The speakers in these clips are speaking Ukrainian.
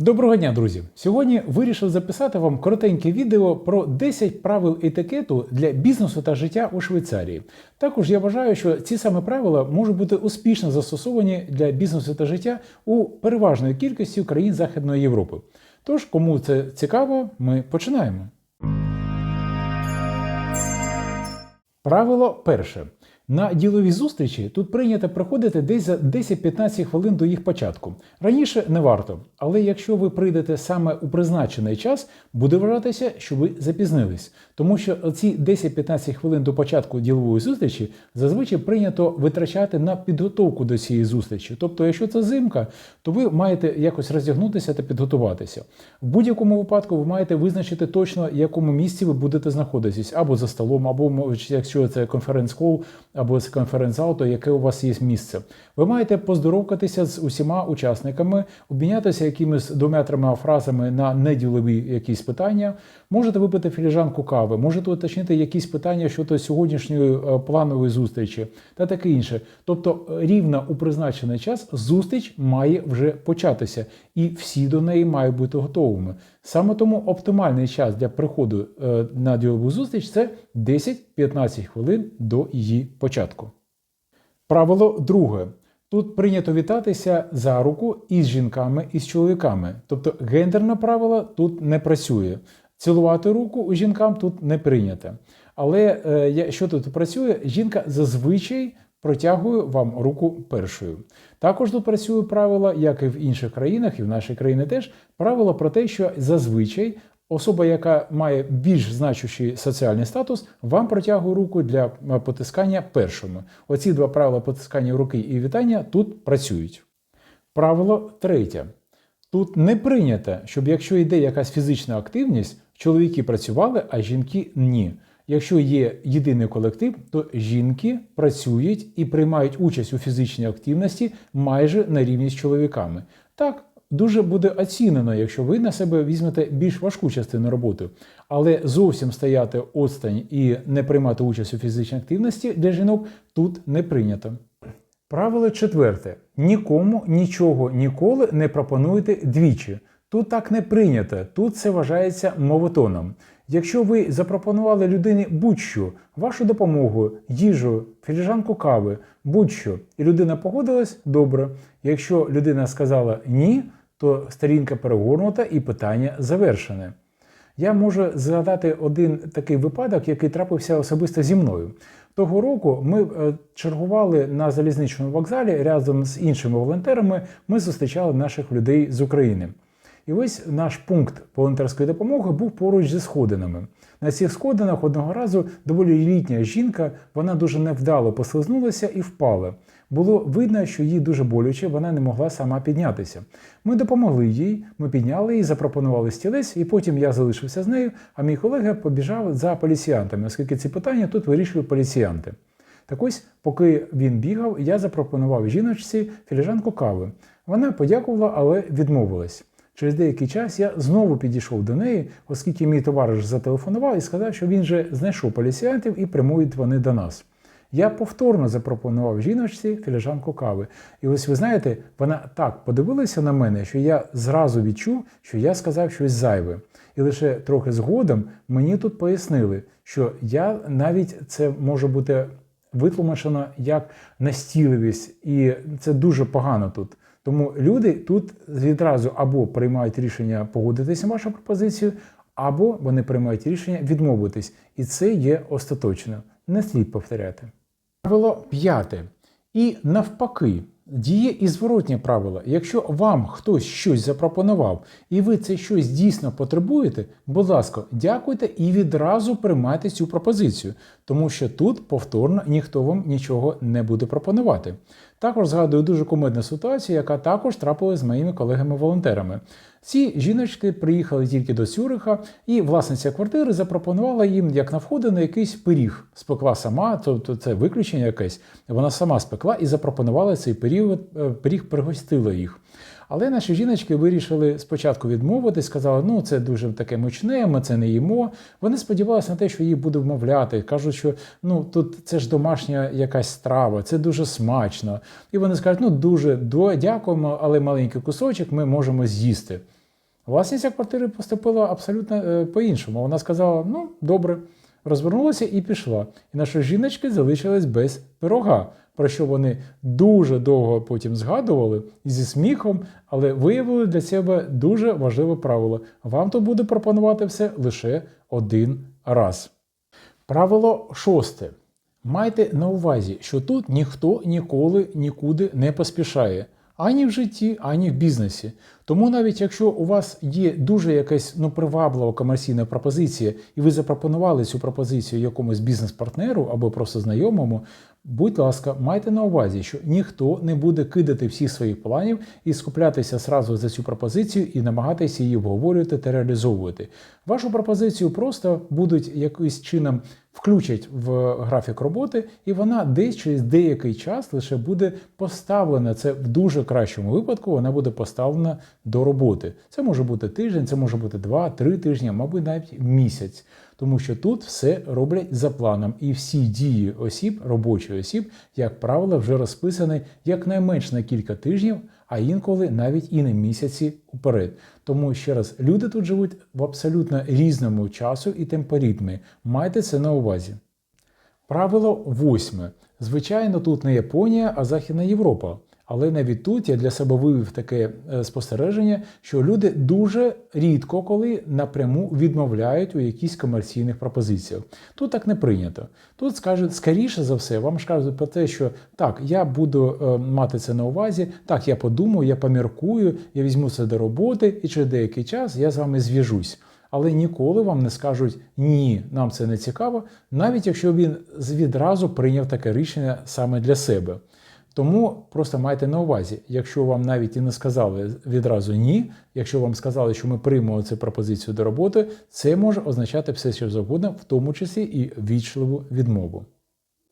Доброго дня, друзі! Сьогодні вирішив записати вам коротеньке відео про 10 правил етикету для бізнесу та життя у Швейцарії. Також я вважаю, що ці саме правила можуть бути успішно застосовані для бізнесу та життя у переважної кількості країн Західної Європи. Тож, кому це цікаво, ми починаємо. Правило перше. На ділові зустрічі тут прийнято приходити десь за 10-15 хвилин до їх початку. Раніше не варто, але якщо ви прийдете саме у призначений час, буде вважатися, що ви запізнились. Тому що ці 10-15 хвилин до початку ділової зустрічі зазвичай прийнято витрачати на підготовку до цієї зустрічі. Тобто, якщо це зимка, то ви маєте якось роздягнутися та підготуватися. В будь-якому випадку ви маєте визначити точно, в якому місці ви будете знаходитись, або за столом, або якщо це конференц-хол, або з конференц-зал, то яке у вас є місце. Ви маєте поздоровкатися з усіма учасниками, обмінятися якимись двома-трьома фразами на неділові якісь питання. Можете випити філіжанку кави, можете уточнити якісь питання щодо сьогоднішньої е, планової зустрічі та таке інше. Тобто, е, рівно у призначений час зустріч має вже початися, і всі до неї мають бути готовими. Саме тому оптимальний час для приходу е, на ділову зустріч це 10-15 хвилин до її початку. Правило друге. Тут прийнято вітатися за руку із жінками і з чоловіками. Тобто гендерне правило тут не працює. Цілувати руку жінкам тут не прийнято. Але е, що тут працює? Жінка зазвичай протягує вам руку першою. Також тут працює правило, як і в інших країнах, і в нашій країні теж, правило про те, що зазвичай особа, яка має більш значущий соціальний статус, вам протягує руку для е, потискання першими. Оці два правила потискання руки і вітання тут працюють. Правило третє. Тут не прийнято, щоб якщо йде якась фізична активність, чоловіки працювали, а жінки ні. Якщо є єдиний колектив, то жінки працюють і приймають участь у фізичній активності майже на рівні з чоловіками. Так, дуже буде оцінено, якщо ви на себе візьмете більш важку частину роботи. Але зовсім стояти осторонь і не приймати участь у фізичній активності для жінок тут не прийнято. Правило четверте: нікому нічого ніколи не пропонуйте двічі. Тут так не прийнято, тут це вважається мовотоном. Якщо ви запропонували людині будь-що, вашу допомогу, їжу, філіжанку кави, будь-що, і людина погодилась, добре. Якщо людина сказала ні, то сторінка перегорнута і питання завершене. Я можу згадати один такий випадок, який трапився особисто зі мною. Того року ми е, чергували на залізничному вокзалі разом з іншими волонтерами. Ми зустрічали наших людей з України. І ось наш пункт волонтерської допомоги був поруч зі сходинами. На цих сходинах одного разу доволі літня жінка, вона дуже невдало послизнулася і впала. Було видно, що їй дуже боляче, вона не могла сама піднятися. Ми допомогли їй, ми підняли її, запропонували стілець, і потім я залишився з нею, а мій колега побіжав за поліціянтами, оскільки ці питання тут вирішують поліціянти. Так ось, поки він бігав, я запропонував жіночці філіжанку кави. Вона подякувала, але відмовилась. Через деякий час я знову підійшов до неї, оскільки мій товариш зателефонував і сказав, що він вже знайшов поліціянтів і прямують вони до нас. Я повторно запропонував жіночці філіжанку кави. І ось ви знаєте, вона так подивилася на мене, що я зразу відчув, що я сказав щось зайве. І лише трохи згодом мені тут пояснили, що я навіть це може бути витлумачено як настійливість, і це дуже погано тут. Тому люди тут відразу або приймають рішення погодитися на вашу пропозицію, або вони приймають рішення відмовитись. І це є остаточно. Не слід повторяти. Правило п'яте. І навпаки, діє і зворотнє правило. Якщо вам хтось щось запропонував, і ви це щось дійсно потребуєте, будь ласка, дякуйте і відразу приймайте цю пропозицію, тому що тут повторно ніхто вам нічого не буде пропонувати. Також згадую дуже кумедну ситуацію, яка також трапилася з моїми колегами-волонтерами. Ці жіночки приїхали тільки до Цюриха, і власниця квартири запропонувала їм, як на входи, на якийсь пиріг. Спекла сама, тобто це виключення якесь. Вона сама спекла і запропонувала цей пиріг, е, пиріг пригостила їх. Але наші жіночки вирішили спочатку відмовитись, сказали, ну це дуже таке мучне, ми це не їмо. Вони сподівалися на те, що їх буде вмовляти. Кажуть, що ну тут це ж домашня якась страва, це дуже смачно. І вони скажуть, ну дуже дякуємо, але маленький кусочок ми можемо з'їсти. Власниця квартири поступила абсолютно е, по-іншому. Вона сказала: ну, добре, розвернулася і пішла. І наші жіночки залишились без пирога, про що вони дуже довго потім згадували зі сміхом, але виявили для себе дуже важливе правило. Вам то буде пропонувати все лише один раз. Правило шосте. Майте на увазі, що тут ніхто ніколи нікуди не поспішає. Ані в житті, ані в бізнесі. Тому навіть якщо у вас є дуже якась ну, приваблива комерційна пропозиція, і ви запропонували цю пропозицію якомусь бізнес-партнеру або просто знайомому, будь ласка, майте на увазі, що ніхто не буде кидати всіх своїх планів і скуплятися сразу за цю пропозицію і намагатися її обговорювати та реалізовувати. Вашу пропозицію просто будуть якимось чином включать в графік роботи, і вона десь через деякий час лише буде поставлена. Це в дуже кращому випадку вона буде поставлена до роботи. Це може бути тиждень, це може бути два-три тижні, мабуть, навіть місяць. Тому що тут все роблять за планом, і всі дії осіб, робочих осіб, як правило, вже розписані якнайменш на кілька тижнів, а інколи навіть і на місяці уперед. Тому ще раз, люди тут живуть в абсолютно різному часу і темпоритмі. Майте це на увазі. Правило восьме. Звичайно, тут не Японія, а Західна Європа. Але навіть тут я для себе вивів таке е, спостереження, що люди дуже рідко коли напряму відмовляють у якісь комерційних пропозиціях. Тут так не прийнято. Тут скажуть, скоріше за все, вам скажуть про те, що так, я буду е, мати це на увазі, так, я подумаю, я поміркую, я візьму це до роботи, і через деякий час я з вами зв'яжусь. Але ніколи вам не скажуть ні, нам це не цікаво, навіть якщо він відразу прийняв таке рішення саме для себе. Тому просто майте на увазі, якщо вам навіть і не сказали відразу ні, якщо вам сказали, що ми приймемо цю пропозицію до роботи, це може означати все, що завгодно, в тому числі і вічливу відмову.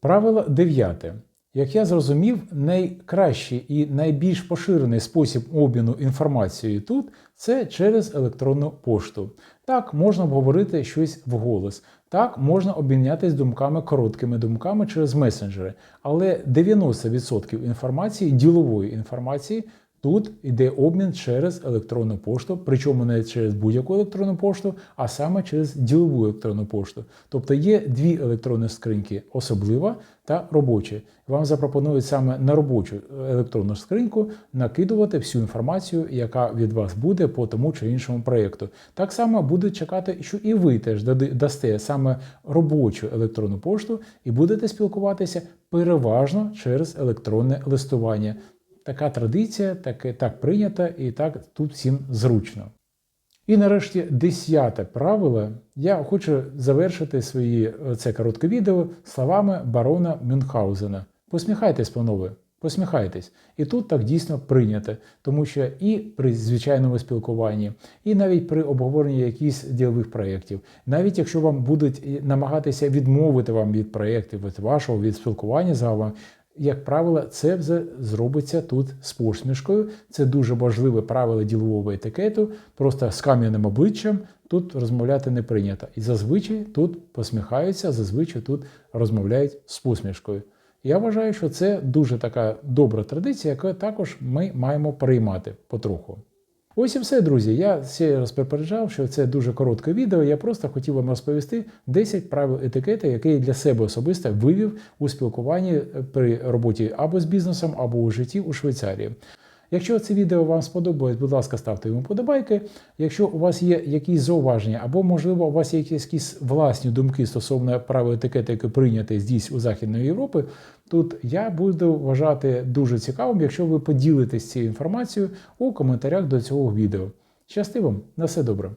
Правило дев'яте. Як я зрозумів, найкращий і найбільш поширений спосіб обміну інформацією тут це через електронну пошту. Так, можна обговорити щось вголос. Так, можна обмінятися думками короткими думками через месенджери, але 90% інформації, ділової інформації, тут йде обмін через електронну пошту, причому не через будь-яку електронну пошту, а саме через ділову електронну пошту. Тобто є дві електронні скриньки особлива та робоча. Вам запропонують саме на робочу електронну скриньку накидувати всю інформацію, яка від вас буде по тому чи іншому проєкту. Так само будуть чекати, що і ви теж дасте саме робочу електронну пошту і будете спілкуватися переважно через електронне листування. Така традиція, таке так прийнято і так тут всім зручно. І нарешті десяте правило. Я хочу завершити свої це коротке відео словами барона Мюнхгаузена. Посміхайтесь, панове, посміхайтесь. І тут так дійсно прийнято, тому що і при звичайному спілкуванні, і навіть при обговоренні якихось ділових проєктів, навіть якщо вам будуть намагатися відмовити вам від проєктів, від вашого від спілкування з вами, як правило, це вже зробиться тут з посмішкою. Це дуже важливе правило ділового етикету. Просто з кам'яним обличчям тут розмовляти не прийнято. І зазвичай тут посміхаються, зазвичай тут розмовляють з посмішкою. Я вважаю, що це дуже така добра традиція, яку також ми маємо приймати потроху. Ось і все, друзі. Я ще раз попереджав, що це дуже коротке відео. Я просто хотів вам розповісти 10 правил етикету, які я для себе особисто вивів у спілкуванні при роботі або з бізнесом, або у житті у Швейцарії. Якщо це відео вам сподобалось, будь ласка, ставте йому подобайки. Якщо у вас є якісь зауваження, або, можливо, у вас є якісь власні думки стосовно правил етикету, які прийняті здесь у Західної Європи, тут я буду вважати дуже цікавим, якщо ви поділитесь цією інформацією у коментарях до цього відео. Щасти вам, на все добре!